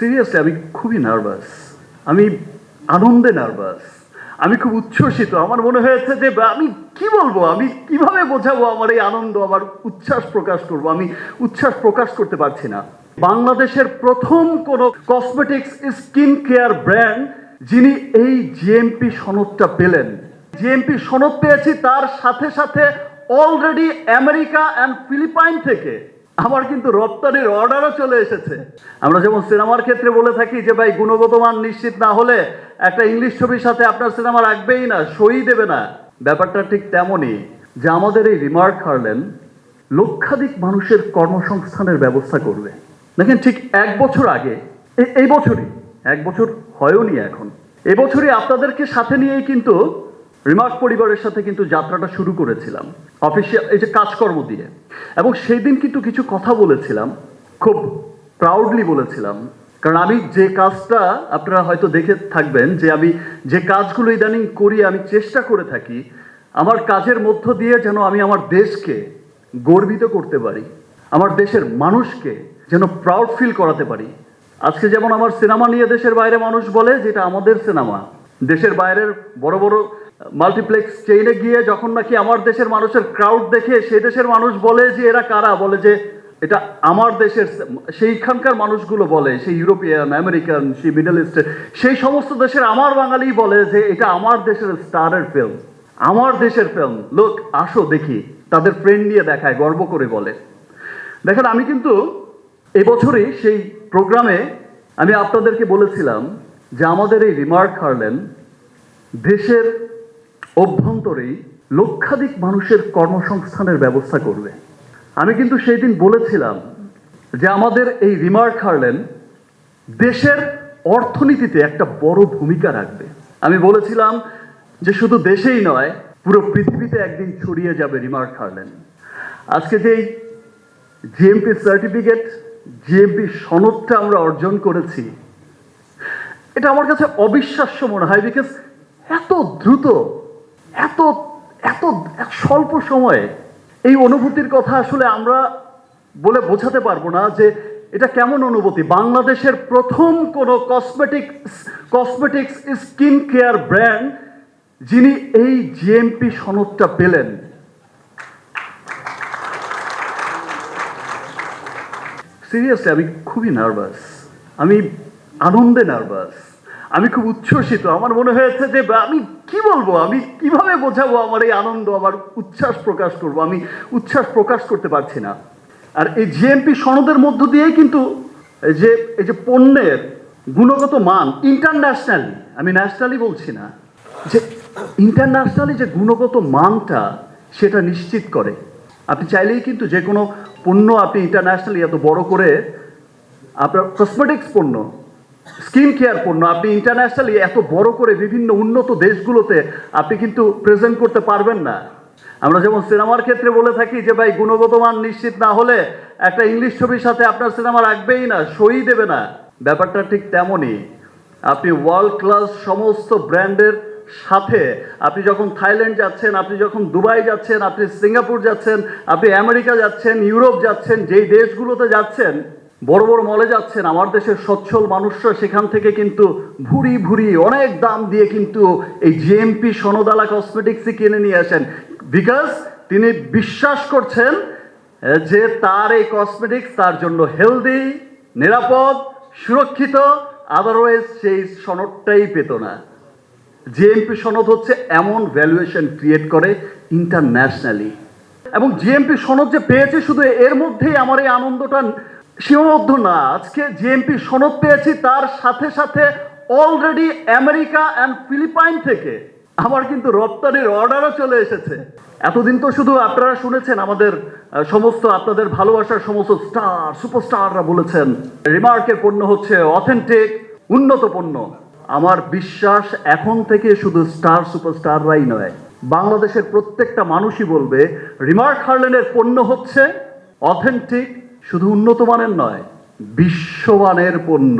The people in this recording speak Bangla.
সিরিয়াসলি আমি খুবই নার্ভাস আমি আনন্দে নার্ভাস আমি খুব উচ্ছ্বসিত। আমার মনে হয়েছে যে আমি কি বলব? আমি কীভাবে বোঝাবো আমার এই আনন্দ, আমার উচ্ছ্বাস প্রকাশ করব? আমি উচ্ছ্বাস প্রকাশ করতে পারছি না। বাংলাদেশের প্রথম কোনো কসমেটিক্স স্কিন কেয়ার ব্র্যান্ড যিনি এই জিএমপি সনদটা পেলেন। জিএমপি সনদ পেয়েছি তার সাথে সাথে অলরেডি আমেরিকা অ্যান্ড ফিলিপাইন থেকে। আমার কিন্তু রপ্তানির অর্ডারও চলে এসেছে। আমরা যেমন সিনেমার ক্ষেত্রে বলে থাকি যে, ভাই, গুণগত মান নিশ্চিত না হলে একটা ইংলিশ ছবির সাথে আপনার সিনেমা রাখবেই না, সই দেবে না। ব্যাপারটা ঠিক তেমনই যে, আমাদের এই রিমার্ক হারলেন লক্ষাধিক মানুষের কর্মসংস্থানের ব্যবস্থা করবে। দেখেন ঠিক এক বছর আগে এই বছরই, এক বছর হয়ওনি এখন। এবছরই আপনাদেরকে সাথে নিয়েই কিন্তু রিমার্ক পরিবারের সাথে কিন্তু যাত্রাটা শুরু করেছিলাম। অফিসিয়াল এই যে কাজকর্ম দিয়ে। এবং সেই দিন কিন্তু কিছু কথা বলেছিলাম। খুব প্রাউডলি বলেছিলাম। কারণ আমি যে কাজটা আপনারা হয়তো দেখে থাকবেন যে আমি যে কাজগুলো ইদানিং করি, আমি চেষ্টা করে থাকি, আমার কাজের মধ্য দিয়ে যেন আমি আমার দেশকে গর্বিত করতে পারি, আমার দেশের মানুষকে যেন প্রাউড ফিল করাতে পারি। আজকে যেমন আমার সিনেমা নিয়ে দেশের বাইরে মানুষ বলে, যেটা আমাদের সিনেমা। দেশের বাইরের বড় বড় মাল্টিপ্লেক্স চেইনে গিয়ে যখন নাকি আমার দেশের মানুষের ক্রাউড দেখে সে দেশের মানুষ বলে যে এরা কারা? বলে যে এটা আমার দেশের সেইখানকার মানুষগুলো বলে, সেই ইউরোপিয়ান, আমেরিকান, সেই মিডল ইস্টের, সেই সমস্ত দেশের আমার বাঙালি বলে যে এটা আমার দেশের স্টারের ফিল্ম আমার দেশের ফিল্ম লোক, আসো দেখি, তাদের ফ্রেন্ড নিয়ে দেখায়, গর্ব করে বলে। দেখেন, আমি কিন্তু এবছরই সেই প্রোগ্রামে আমি আপনাদেরকে বলেছিলাম যে আমাদের এই রিমার্ক হারলেন দেশের অভ্যন্তরেই লক্ষাধিক মানুষের কর্মসংস্থানের ব্যবস্থা করবে। আমি কিন্তু সেই দিন বলেছিলাম যে আমাদের এই রিমার্ক হারলেন দেশের অর্থনীতিতে একটা বড় ভূমিকা রাখবে। আমি বলেছিলাম যে শুধু দেশেই নয়, পুরো পৃথিবীতে একদিন ছড়িয়ে যাবে রিমার্ক হারলেন। আজকে যেই জিএমপি সার্টিফিকেট জিএমপি সনদটা আমরা অর্জন করেছি, এটা আমার কাছে অবিশ্বাস্য মনে হয় বিকজ এত দ্রুত এত এত, স্বল্প সময়ে এই অনুভূতির কথা আসলে আমরা বলে বোঝাতে পারব না যে এটা কেমন অনুভূতি। বাংলাদেশের প্রথম কোনো cosmetics cosmetics skin care brand যিনি এই জিএমপি সনদটা পেলেন। সিরিয়াসলি আমি খুবই নার্ভাস আমি আনন্দে নার্ভাস আমি খুব উচ্ছ্বসিত। আমার মনে হয়েছে যে আমি কি বলব? আমি কীভাবে বোঝাবো আমার এই আনন্দ, আমার উচ্ছ্বাস প্রকাশ করব? আমি উচ্ছ্বাস প্রকাশ করতে পারছি না। আর এই জিএমপি সনদের মধ্য দিয়েই কিন্তু যে, এই যে পণ্যের গুণগত মান ইন্টারন্যাশনালি আমি ন্যাশনালি বলছি না, যে ইন্টারন্যাশনালি যে গুণগত মানটা সেটা নিশ্চিত করে। আপনি চাইলেই কিন্তু যে কোনো পণ্য আপনি ইন্টারন্যাশনালি এত বড় করে, আপনার কসমেটিক্স পণ্য স্কিন কেয়ার পণ্য। আপনি ইন্টারন্যাশনালি এত বড় করে বিভিন্ন উন্নত দেশগুলোতে আপনি কিন্তু প্রেজেন্ট করতে পারবেন না। আমরা যেমন সিনেমার ক্ষেত্রে বলে থাকি যে, ভাই গুণগত মান নিশ্চিত না হলে একটা ইংলিশ ছবির সাথে আপনার সিনেমা রাখবেই না, সই দেবে না। ব্যাপারটা ঠিক তেমনই। আপনি ওয়ার্ল্ড ক্লাস সমস্ত ব্র্যান্ডের সাথে আপনি যখন থাইল্যান্ড যাচ্ছেন, আপনি যখন দুবাই যাচ্ছেন, আপনি সিঙ্গাপুর যাচ্ছেন, আপনি আমেরিকা যাচ্ছেন, ইউরোপ যাচ্ছেন, যেই দেশগুলোতে যাচ্ছেন বড় বড় মলে যাচ্ছেন, আমার দেশের সচ্ছল মানুষরা সেখান থেকে কিন্তু ভুরি ভুরি অনেক দাম দিয়ে কিন্তু এই জিএমপি সনদালা কসমেটিক্সই কিনে নিয়ে আসেন। বিকজ তিনি বিশ্বাস করছেন যে তার এই কসমেটিক্স তার জন্য হেলদি নিরাপদ, সুরক্ষিত আদারওয়াইজ সেই সনদটাই পেত না। জিএমপি সনদ হচ্ছে এমন ভ্যালুয়েশন ক্রিয়েট করে ইন্টারন্যাশনালি এবং জিএমপি সনদ যে পেয়েছে শুধু এর মধ্যেই আমার এই আনন্দটা সীমাবদ্ধ না আজকে জিএমপি সনদ পেয়েছি, তার সাথে সাথে অলরেডি আমেরিকা অ্যান্ড ফিলিপাইন থেকে আমার কিন্তু রপ্তানির অর্ডারও চলে এসেছে। এতদিন তো শুধু আপনারা শুনেছেন আমাদের সমস্ত আপনাদের ভালোবাসার সমস্ত স্টার সুপারস্টাররা বলেছেন। রিমার্কের পণ্য হচ্ছে অথেন্টিক উন্নত পণ্য। আমার বিশ্বাস এখন থেকে শুধু স্টার সুপারস্টাররাই নয়, বাংলাদেশের প্রত্যেকটা মানুষই বলবে রিমার্ক হার্লেনের পণ্য হচ্ছে অথেন্টিক শুধু উন্নত মানের নয় বিশ্বমানের পণ্য।